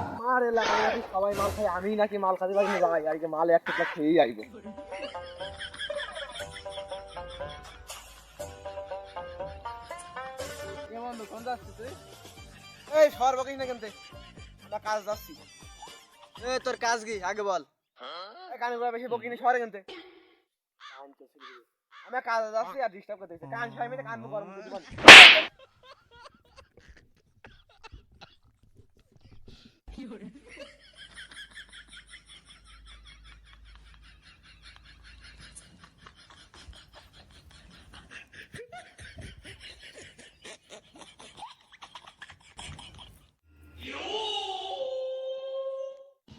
আমার এলাকায় নাকি সবাই মাল খাই আমি নাকি মাল খাতে পারি না। ভাই আর কি মাল এক টুকরা খেয়েই আইবো। এই শহর বকিস না কেনতে? আমরা কাজ যাচ্ছি। এ তোর কাজ কি? আগে বল। এই কানে করে বেশি বকিনি শহরে কেনতে? আমি কাজ যাচ্ছি আর ডিস্টার্ব করতে কান ছয় মিনিট কান মুখ গরম করে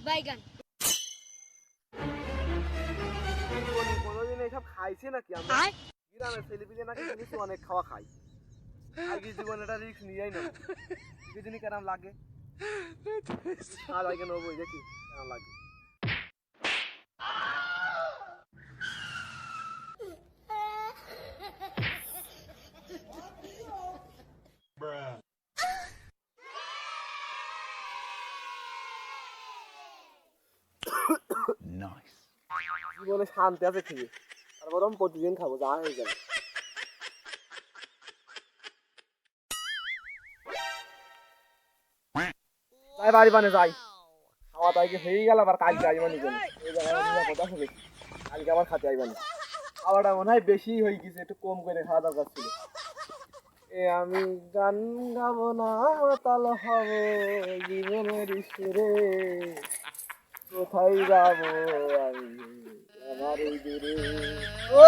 বাইগান কোনোদিন এইসব খাইছে নাকি আমরা? গ্রামের ছেলেপিলে নাকি জিনিস অনেক খাওয়া খাই আগে জীবনে একটা রিস্ক নিয়েই না কেরাম লাগে। আর আগে নেব দেখি কেরাম লাগে জীবনে শান্তি আছে খেয়ে তারপর আমি প্রতিদিন খাব যা হয়ে যাবে যাই বাড়ি বানে যাই। খাওয়া তাইকে হয়ে গেল আবার? কালকে আইবা নি জন্য এই জায়গায় আমি কথা শুনে কালকে আবার খাতে আইবা নি খাওয়াটা মনে হয় বেশি হয়ে গেছে একটু কম করে খাওয়া দরকার ছিল। এ আমি গান গাবো না মাতাল হব জীবনের সুরে কোথায় যাব আমি? আমার দূরে। ও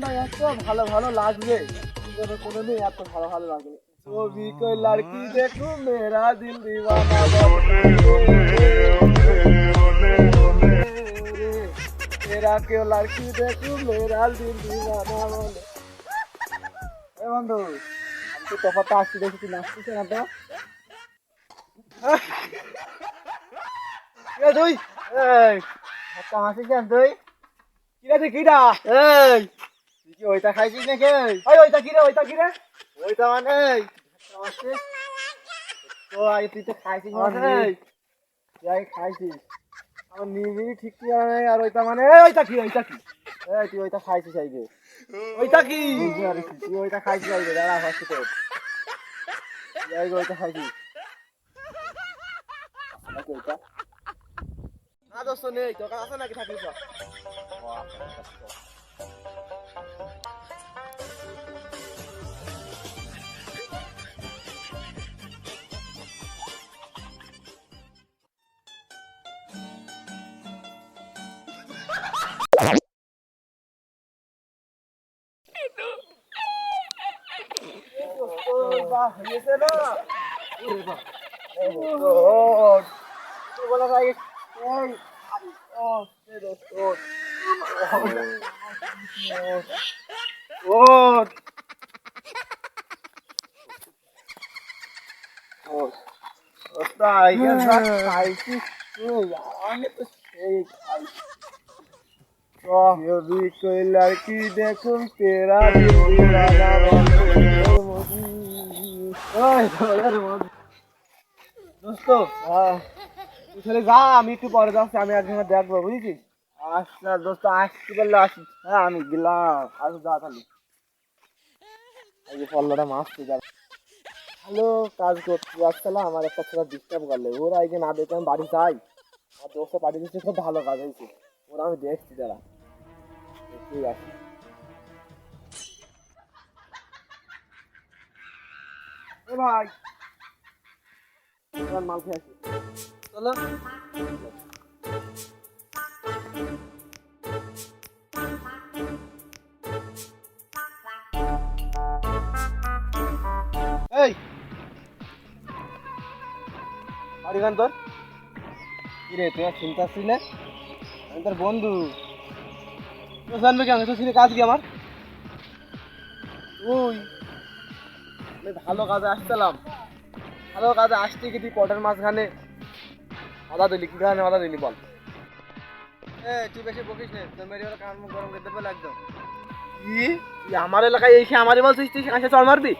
গানটা এত ভালো ভালো লাগবে। জীবনে কোনোদিন এত ভালো ভালো লাগবে ছবি কই লড়কি দেখু মেরা দিল দিওয়ানা মেরা কেউ লড়কি দেখু মেরা দিল দিওয়ানা বলে। এ বন্ধু, আমি তো তফাতে আসছি দেখি তুই নাচছিস না তো? তুই এই একটা হাসি কেন তুই কিরা তুই কিরা? এই। কি ওইটা খাইছিস নাকি? ওই ওইটা ওইটা কিরে ওইটা মানে এই, একটা হাসি। তো আগে তুই তো খাইছিস মানে আগে খাইছিস। আমার নিবি ঠিক কি নেই আর ওইটা মানে ওইটা কি ওইটা কি? এই তুই ওইটা খাইছিস আইগে ওইটা কি? তুই ওইটা খাইছিস আইগে দাঁড়া তো আইগে ওইটা খাইছিস। ওইটা। না দোস্ত নেই তোর কাছে নাকি থাকিস বাহ হয়েছে না ওরে বাহ ওহ তুই বলা দোস্ত তুই চলে যা, আমি একটু পরে যাচ্ছি, আমি একদিন দেখব, বুঝেছিস? আচ্ছা দোস্ত আসছি বললে, আসি। হ্যাঁ আমি গেলাম। আর, যা তাহলে। আজকে পল্লাটা মাছ তুই যাবে ভালো কাজ করতে যাচ্ছিলাম আমার একটা ছেলে ডিস্টার্ব করলে। ওরা আজকে না দেখে আমি বাড়ি যাই। আর দোস্ত পাঠিয়ে দিচ্ছে খুব ভালো কাজ হয়েছে। ওরা আমি দেখছি, দাঁড়া। ঠিক আছে এ ভাই। এবার মাল খেয়ে আসি। চলো। এই। বাড়ি গান তোর? কি তুই আর চিন্তা আসছিস না? আমি তোর বন্ধু। তো জানবে কেন? তো চিনে কাজ কি আমার? ওই। আমি ভালো কাজে আসতেলাম ভালো কাজে আসতে কি তুই পটের মাঝখানে? আদা দিলি কি কারণে আদা দিলি বল? এ তুই বেশি বকিস নে তোর মেরে কান গরম করতে পেলে একদম। কি? আমার এলাকায় এসে আমারে বলছিস তুই এসে চল মারবি?